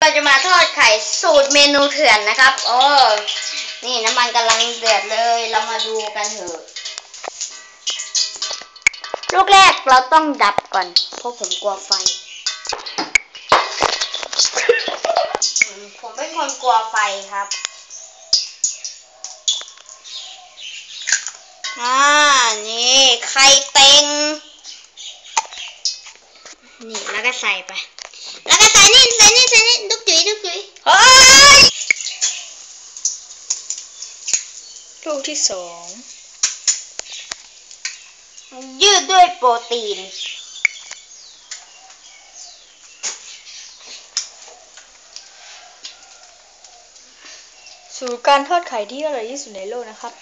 เราจะมาทอดไข่สูตรเมนูเถื่อนนะครับโอ้นี่น้ำมันกำลังเดือดเลย เรามาดูกันเถอะ ลูกแรกเราต้องดับก่อน เพราะผมกลัวไฟ ผมเป็นคนกลัวไฟครับ อ่า นี่ไข่เต็ง นี่แล้วก็ใส่ไป แล้วก็ใส่นี่ใส่นี่ใส่นี่ดุกจุ๋ยดุกจุ๋ยเฮ้ยลูกที่สองยืดด้วยโปรตีน สูตรการทอดไข่ที่อร่อยที่สุดในโลกนะครับ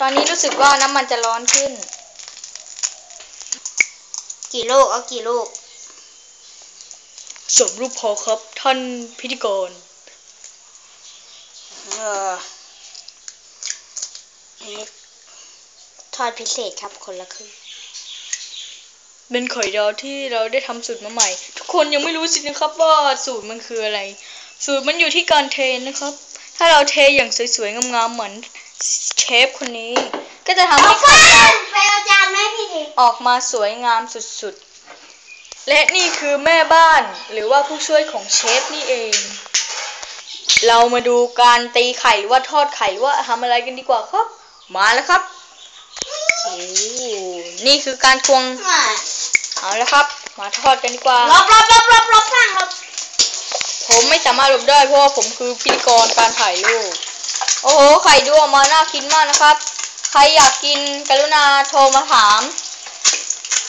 ตอนนี้รู้สึกว่าน้ำมันจะร้อนขึ้น กี่ลูกเอากี่ลูก สมรูปพอครับท่านพิธีกรเอออันนี้ทอดพิเศษครับคนละครึ่งเป็นไข่ดาวที่เราได้ทำสูตรมาใหม่ ทุกคนยังไม่รู้สินะครับว่าสูตรมันคืออะไร สูตรมันอยู่ที่การเทนะครับ ถ้าเราเทอย่างสวยๆงามๆเหมือนเชฟคนนี้ ก็จะทำให้ไข่ดาวไปเอาจานแม่พี่ทีออกมาสวยงามสุดๆ และนี่คือแม่บ้านหรือว่าผู้ช่วยของเชฟนี่เอง เรามาดูการตีไข่ว่าทอดไข่ว่าทำอะไรกันดีกว่าครับ มาแล้วครับโอ้นี่คือการควงเอาแล้วครับ มาทอดกันดีกว่าลบลบลบลบลบข้างลบผมไม่สามารถลบได้เพราะว่าผมคือพิธีกรการถ่ายรูปโอ้โหไข่ดูออกมาน่ากินมากนะครับ ใครอยากกินกรุณาโทรมาถาม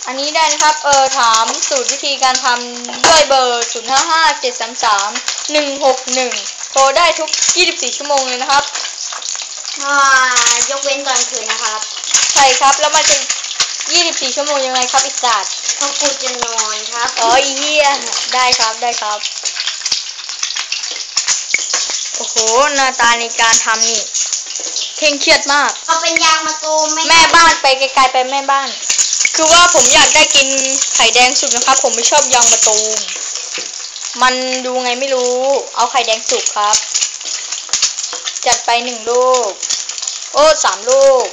อันนี้ได้นะครับเออถามสูตรวิธีการทำด้วยเบอร์ 0 5 5 7 3 3 1 6 1 โทรได้ทุก 24 ชั่วโมงเลยนะครับอ่ายกเว้นตอนคืนนะครับ ใช่ครับแล้วมันจะ 24 ชั่วโมงยังไงครับอิสระเพราะกูจะนอนครับอ๋ออีเหี้ยได้ครับได้ครับ โอ้โหหน้าตาในการทำนี่เคร่งเครียดมาก เอาเป็นยางมาตูมไหมแม่บ้านไปไกลๆไปแม่บ้าน คือว่าผมอยากได้กินไข่แดงสุกนะครับ ผมไม่ชอบยางมะตูมมันดูไงไม่รู้ เอาไข่แดงสุกครับ จัดไปหนึ่งลูก โอ้สามลูก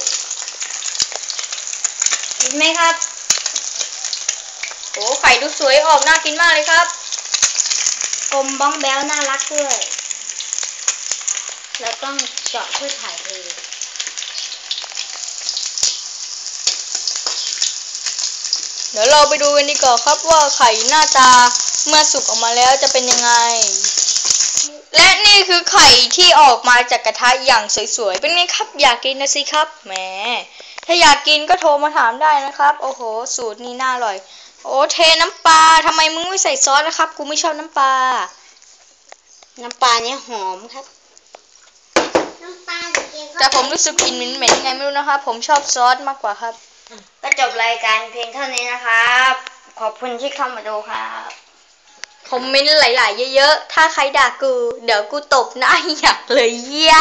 เห็นไหมครับโอ้ไข่ดูสวยออกน่ากินมากเลยครับกลมบ้องแบ้วน่ารักด้วย แล้วต้องเจาะเพื่อถ่ายเท เดี๋ยวเราไปดูกันดีกว่าครับว่าไข่หน้าตาเมื่อสุกออกมาแล้วจะเป็นยังไง และนี่คือไข่ที่ออกมาจากกระทะอย่างสวยๆ เป็นไงครับ อยากกินนะสิครับ แหม ถ้าอยากกินก็โทรมาถามได้นะครับ โอ้โห สูตรนี้น่าอร่อย โอ้เทน้ำปลาทำไมมึงไม่ใส่ซอสนะครับ กูไม่ชอบน้ำปลา น้ำปลาเนี่ยหอมครับ น้ำปลาแต่ผมรู้สึกกลิ่นเหม็นๆยังไงไม่รู้นะครับ ผมชอบซอสมากกว่าครับ ก็จบรายการเพียงเท่านี้นะครับ ขอบคุณที่เข้ามาดูครับคอมเมนต์หลาย ๆ เยอะ ๆ ถ้าใครด่ากู เดี๋ยวกูตบหน้าอยากเลยเยี่ย